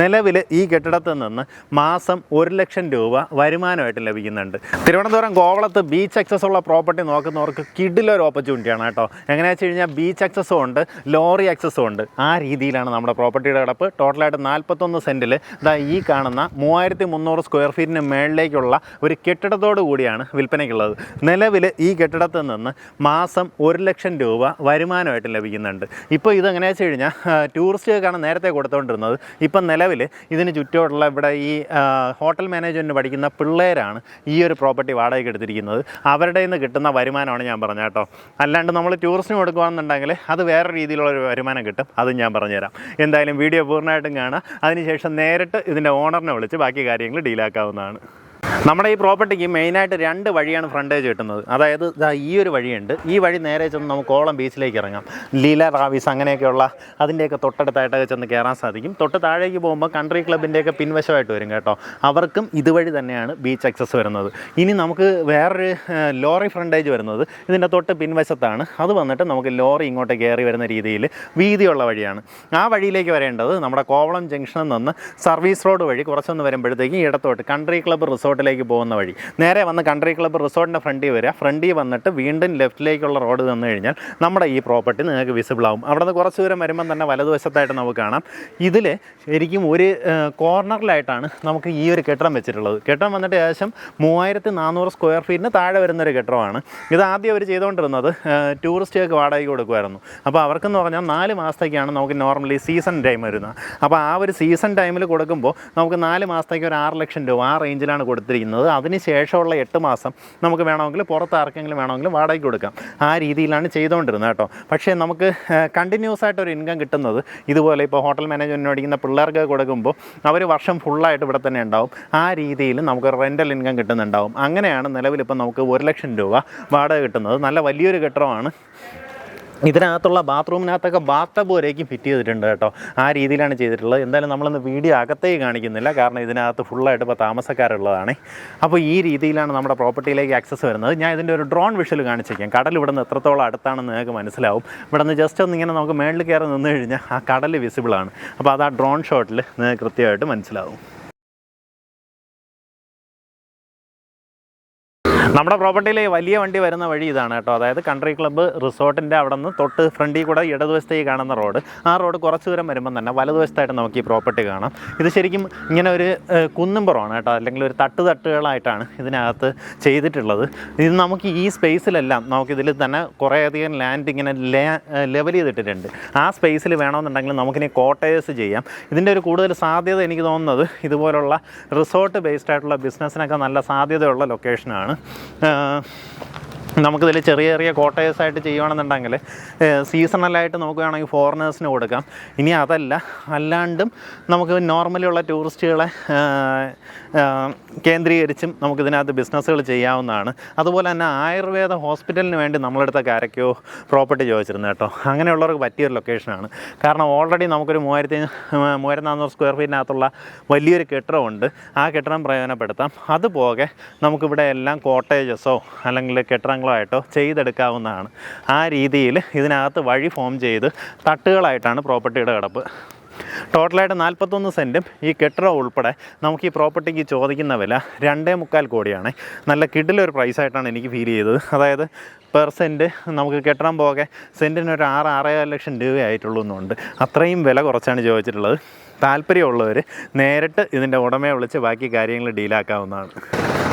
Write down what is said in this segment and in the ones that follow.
നിലവിൽ ഈ കെട്ടിടത്തിൽ നിന്ന് മാസം ഒരു ലക്ഷം രൂപ വരുമാനമായിട്ട് ലഭിക്കുന്നുണ്ട്. തിരുവനന്തപുരം കോവളത്ത് ബീച്ച് അക്സസ് ഉള്ള പ്രോപ്പർട്ടി നോക്കുന്നവർക്ക് കിഡിലൊരു ഓപ്പർച്യൂണിറ്റിയാണ് കേട്ടോ. എങ്ങനെയാണെന്ന് വെച്ച് കഴിഞ്ഞാൽ ബീച്ച് അക്സസ്സും ഉണ്ട് ലോറി അക്സസ്സും ഉണ്ട്. ആ രീതിയിലാണ് നമ്മുടെ പ്രോപ്പർട്ടിയുടെ കിടപ്പ്. ടോട്ടലായിട്ട് നാൽപ്പത്തൊന്ന് സെന്റിൽ ഇതാ ഈ കാണുന്ന മൂവായിരത്തി മുന്നൂറ് സ്ക്വയർ ഫീറ്റിന് മേളിലേക്കുള്ള ഒരു കെട്ടിടത്തോടു കൂടിയാണ് വിൽപ്പനയ്ക്കുള്ളത്. നിലവിൽ ഈ കെട്ടിടത്തിൽ നിന്ന് മാസം ഒരു ലക്ഷം രൂപ വരുമാനമായിട്ട് ലഭിക്കുന്നുണ്ട്. ഇപ്പോൾ ഇതെങ്ങനെയാണെന്ന് വെച്ച് കഴിഞ്ഞാൽ ടൂറിസ്റ്റുകൾക്കാണ് നേരത്തെ കൊടുത്തുകൊണ്ടിരുന്നത് ഇപ്പം നിലവിൽ ഇതിന് ചുറ്റുമുള്ള ഇവിടെ ഈ ഹോട്ടൽ മാനേജ്മെന്റ് പഠിക്കുന്ന പിള്ളേരാണ് ഈ ഒരു പ്രോപ്പർട്ടി വാടകയ്ക്ക് എടുത്തിരിക്കുന്നത്. അവരുടെ നിന്ന് കിട്ടുന്ന വരുമാനമാണ് ഞാൻ പറഞ്ഞത് കേട്ടോ. അല്ലാണ്ട് നമ്മൾ ടൂറിസ്റ്റിന് കൊടുക്കുകയാണെന്നുണ്ടെങ്കിൽ അത് വേറെ രീതിയിലുള്ള ഒരു വരുമാനം കിട്ടും. അതും ഞാൻ പറഞ്ഞുതരാം. എന്തായാലും വീഡിയോ പൂർണമായിട്ടും കാണാം അതിനുശേഷം നേരിട്ട് ഇതിന്റെ ഓണറിനെ വിളിച്ച് ബാക്കി കാര്യങ്ങൾ ഡീലാക്കാവുന്നതാണ്. നമ്മുടെ ഈ പ്രോപ്പർട്ടിക്ക് മെയിനായിട്ട് രണ്ട് വഴിയാണ് ഫ്രണ്ടേജ് കിട്ടുന്നത്. അതായത് ഈ ഒരു വഴിയുണ്ട്. ഈ വഴി നേരെ ചെന്ന് നമുക്ക് ഓളം ബീച്ചിലേക്ക് ഇറങ്ങാം. ലീല റാവീസ് അങ്ങനെയൊക്കെയുള്ള അതിന്റെയൊക്കെ തൊട്ടടുത്തായിട്ടൊക്കെ ചെന്ന് കയറാൻ സാധിക്കും. തൊട്ട് താഴേക്ക് പോകുമ്പോൾ കൺട്രി ക്ലബിന്റെയൊക്കെ പിൻവശമായിട്ട് വരും കേട്ടോ. അവർക്കും ഇതുവഴി തന്നെയാണ് ബീച്ച് അക്സസ് വരുന്നത്. ഇനി നമുക്ക് വേറൊരു ലോറി ഫ്രണ്ടേജ് വരുന്നത് ഇതിന്റെ തൊട്ട് പിൻവശത്താണ്. അത് വന്നിട്ട് നമുക്ക് ലോറി ഇങ്ങോട്ട് കയറി വരുന്ന രീതിയിൽ വീതിയുള്ള വഴിയാണ്. ആ വഴിയിലേക്ക് വരേണ്ടത് നമ്മുടെ കോവളം ജംഗ്ഷനിൽ നിന്ന് സർവീസ് റോഡ് വഴി കുറച്ചൊന്ന് വരുമ്പോഴത്തേക്കും ഇടത്തോട്ട് കൺട്രി ക്ലബ്ബ് റിസോർട്ടിലേക്ക് പോകുന്ന വഴി. നേരെ വന്ന് കൺട്രി ക്ലബ്ബ് റിസോർട്ടിന്റെ ഫ്രണ്ടിൽ വരിക. ഫ്രണ്ടിൽ വന്നിട്ട് വീണ്ടും ലെഫ്റ്റിലേക്കുള്ള റോഡ് തന്നു കഴിഞ്ഞാൽ നമ്മുടെ ഈ പ്രോപ്പർട്ടി നിങ്ങൾക്ക് വിസിബിൾ ആവും. അവിടെ നിന്ന് കുറച്ച് ദൂരം വരുമ്പം തന്നെ വലതുവശത്തായിട്ട് നമുക്ക് കാണാം. ഇതിൽ ശരിക്കും ഒരു കോർണറിലായിട്ടാണ് നമുക്ക് ഈ ഒരു കെട്ടിടം വെച്ചിട്ടുള്ളത്. കെട്ടിടം വന്നിട്ട് ഏകദേശം മൂവായിരത്തി നാനൂറ് സ്ക്വയർ ഫീറ്റിന് താഴെ വരുന്നൊരു കെട്ടിടമാണ്. ഇത് ആദ്യം അവർ ചെയ്തുകൊണ്ടിരുന്നത് ടൂറിസ്റ്റുകൾക്ക് വാടകയ്ക്ക് കൊടുക്കുമായിരുന്നു. അപ്പോൾ അവർക്കെന്ന് പറഞ്ഞാൽ നാല് മാസത്തേക്കാണ് നമുക്ക് നോർമലി സീസൺ ടൈം വരുന്നത്. അപ്പോൾ ആ ഒരു സീസൺ ടൈമിൽ കൊടുക്കുമ്പോൾ നമുക്ക് നാല് മാസത്തേക്ക് ഒരു ആറ് ലക്ഷം രൂപ ആ റേഞ്ചിലാണ് കൊടുത്തിരിക്കുന്നത്. അതിന് ശേഷമുള്ള എട്ട് മാസം നമുക്ക് വേണമെങ്കിൽ പുറത്ത് ആർക്കെങ്കിലും വേണമെങ്കിലും വാടകയ്ക്ക് കൊടുക്കാം. ആ രീതിയിലാണ് ചെയ്തുകൊണ്ടിരുന്നത് കേട്ടോ. പക്ഷേ നമുക്ക് കണ്ടിന്യൂസ് ആയിട്ട് ഒരു ഇൻകം കിട്ടുന്നത് ഇതുപോലെ ഇപ്പോൾ ഹോട്ടൽ മാനേജ്മെന്റ് പഠിക്കുന്ന പിള്ളേർക്ക് കൊടുക്കുമ്പോൾ അവർ വർഷം ഫുള്ളായിട്ട് ഇവിടെ തന്നെ ഉണ്ടാവും. ആ രീതിയിൽ നമുക്ക് റെന്റൽ ഇൻകം കിട്ടുന്നുണ്ടാവും. അങ്ങനെയാണ് നിലവിലിപ്പോൾ നമുക്ക് ഒരു ലക്ഷം രൂപ വാടക കിട്ടുന്നത്. നല്ല വലിയൊരു കെട്ടിടമാണ്. ഇതിനകത്തുള്ള ബാത്റൂമിനകത്തൊക്കെ ബാത്തബ് വരേക്കും ഫിറ്റ് ചെയ്തിട്ടുണ്ട് കേട്ടോ. ആ രീതിയിലാണ് ചെയ്തിട്ടുള്ളത്. എന്തായാലും നമ്മളൊന്ന് വീഡിയോ അകത്തേക്ക് കാണിക്കുന്നില്ല. കാരണം ഇതിനകത്ത് ഫുള്ളായിട്ട് ഇപ്പോൾ താമസക്കാരുള്ളതാണ്. അപ്പോൾ ഈ രീതിയിലാണ് നമ്മുടെ പ്രോപ്പർട്ടിയിലേക്ക് ആക്സസ് വരുന്നത്. ഞാൻ ഇതിന്റെ ഒരു ഡ്രോൺ വിഷൽ കാണിച്ചേക്കാം. കടൽ ഇവിടെ നിന്ന് എത്രത്തോളം അടുത്താണെന്ന് നിങ്ങൾക്ക് മനസ്സിലാവും. ഇവിടെ നിന്ന് ജസ്റ്റ് ഒന്ന് ഇങ്ങനെ നമുക്ക് മേളിൽ കയറി നിന്ന് കഴിഞ്ഞാൽ ആ കടൽ വിസിബിളാണ് അപ്പോൾ അത് ആ ഡ്രോൺ ഷോട്ടിൽ നിങ്ങൾക്ക് കൃത്യമായിട്ട് മനസ്സിലാവും. നമ്മുടെ പ്രോപ്പർട്ടിയിലെ വലിയ വണ്ടി വരുന്ന വഴി ഇതാണ് കേട്ടോ. അതായത് കൺട്രി ക്ലബ്ബ് റിസോർട്ടിന്റെ അവിടെ നിന്ന് തൊട്ട് ഫ്രണ്ടിൽ കൂടെ ഇടതുവശത്തേക്ക് കാണുന്ന റോഡ്. ആ റോഡ് കുറച്ച് ദൂരം വരുമ്പം തന്നെ വലതുവശത്തായിട്ട് നമുക്ക് ഈ പ്രോപ്പർട്ടി കാണാം. ഇത് ശരിക്കും ഇങ്ങനെ ഒരു കുന്നുംപുറമാണ് കേട്ടോ. അല്ലെങ്കിൽ ഒരു തട്ട് തട്ടുകളായിട്ടാണ് ഇതിനകത്ത് ചെയ്തിട്ടുള്ളത്. ഇത് നമുക്ക് ഈ സ്പേസിലെല്ലാം നമുക്കിതിൽ തന്നെ കുറേയധികം ലാൻഡ് ഇങ്ങനെ ലെവൽ ചെയ്തിട്ടിട്ടുണ്ട്. ആ സ്പേസിൽ വേണമെന്നുണ്ടെങ്കിൽ നമുക്കിനി കോട്ടേഴ്സ് ചെയ്യാം. ഇതിന്റെ ഒരു കൂടുതൽ സാധ്യത എനിക്ക് തോന്നുന്നത് ഇതുപോലുള്ള റിസോർട്ട് ബേസ്ഡ് ആയിട്ടുള്ള ബിസിനസ്സിനൊക്കെ നല്ല സാധ്യതയുള്ള ലൊക്കേഷനാണ് 嗯。നമുക്കിതിൽ ചെറിയ ചെറിയ കോട്ടേഴ്സ് ആയിട്ട് ചെയ്യുകയാണെന്നുണ്ടെങ്കിൽ സീസണലായിട്ട് നമുക്ക് വേണമെങ്കിൽ ഫോറിനേഴ്സിന് കൊടുക്കാം. ഇനി അതല്ല അല്ലാണ്ടും നമുക്ക് നോർമലി ഉള്ള ടൂറിസ്റ്റുകളെ കേന്ദ്രീകരിച്ചും നമുക്കിതിനകത്ത് ബിസിനസ്സുകൾ ചെയ്യാവുന്നതാണ്. അതുപോലെ തന്നെ ആയുർവേദ ഹോസ്പിറ്റലിന് വേണ്ടി നമ്മളെടുത്ത കാരക്കോ പ്രോപ്പർട്ടി ചോദിച്ചിരുന്നു കേട്ടോ. അങ്ങനെയുള്ളവർക്ക് പറ്റിയൊരു ലൊക്കേഷനാണ് കാരണം ഓൾറെഡി നമുക്കൊരു മൂവായിരത്തി മൂവായിരത്തി നാനൂറ് സ്ക്വയർ ഫീറ്റിനകത്തുള്ള വലിയൊരു കെട്ടിടമുണ്ട്. ആ കെട്ടിടം പ്രയോജനപ്പെടുത്താം. അതുപോകെ നമുക്കിവിടെ എല്ലാം കോട്ടേജസോ അല്ലെങ്കിൽ കെട്ടിടങ്ങളോ ആയിട്ടോ ചെയ്തെടുക്കാവുന്നതാണ്. ആ രീതിയിൽ ഇതിനകത്ത് വഴി ഫോം ചെയ്ത് തട്ടുകളായിട്ടാണ് പ്രോപ്പർട്ടിയുടെ കിടപ്പ്. ടോട്ടലായിട്ട് നാൽപ്പത്തൊന്ന് സെന്റും ഈ കെട്ടിടം ഉൾപ്പെടെ നമുക്ക് ഈ പ്രോപ്പർട്ടിക്ക് ചോദിക്കുന്ന വില രണ്ടേ മുക്കാൽ കോടിയാണ്. നല്ല കിഡിലൊരു പ്രൈസായിട്ടാണ് എനിക്ക് ഫീൽ ചെയ്തത്. അതായത് പെർ സെന്റ് നമുക്ക് കെട്ടിടം പോകെ സെന്റിന് ഒരു ആറ് ആറേകാൽ ലക്ഷം രൂപയായിട്ടുള്ളൂ എന്നുണ്ട് അത്രയും വില കുറച്ചാണ് ചോദിച്ചിട്ടുള്ളത്. താല്പര്യമുള്ളവർ നേരിട്ട് ഇതിന്റെ ഉടമയെ വിളിച്ച് ബാക്കി കാര്യങ്ങൾ ഡീലാക്കാവുന്നതാണ്.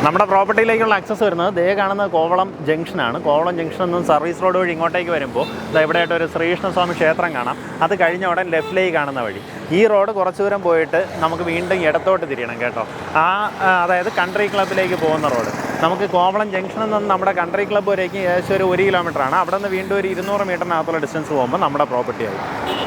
നമ്മുടെ പ്രോപ്പർട്ടിയിലേക്കുള്ള ആക്സസ് വരുന്നത് ദേ കാണുന്ന കോവളം ജംഗ്ഷനാണ്. കോവളം ജംഗ്ഷനിൽ നിന്ന് സർവീസ് റോഡ് വഴി ഇങ്ങോട്ടേക്ക് വരുമ്പോൾ ഇവിടെയായിട്ട് ഒരു ശ്രീകൃഷ്ണസ്വാമി ക്ഷേത്രം കാണാം. അത് കഴിഞ്ഞ ഉടൻ ലെഫ്റ്റിലേക്ക് കാണുന്ന വഴി. ഈ റോഡ് കുറച്ച് ദൂരം പോയിട്ട് നമുക്ക് വീണ്ടും ഇടത്തോട്ട് തിരിയണം കേട്ടോ. ആ അതായത് കൺട്രി ക്ലബിലേക്ക് പോകുന്ന റോഡ് നമുക്ക് കോവളം ജംഗ്ഷനിൽ നിന്ന് നമ്മുടെ കൺട്രി ക്ലബ്ബ് വരേക്കും ഏകദേശം ഒരു ഒരു കിലോമീറ്ററാണ് അവിടെ നിന്ന് വീണ്ടും ഒരു ഇരുന്നൂറ് മീറ്ററിനകത്തുള്ള ഡിസ്റ്റൻസ് പോകുമ്പോൾ നമ്മുടെ പ്രോപ്പർട്ടി ആയി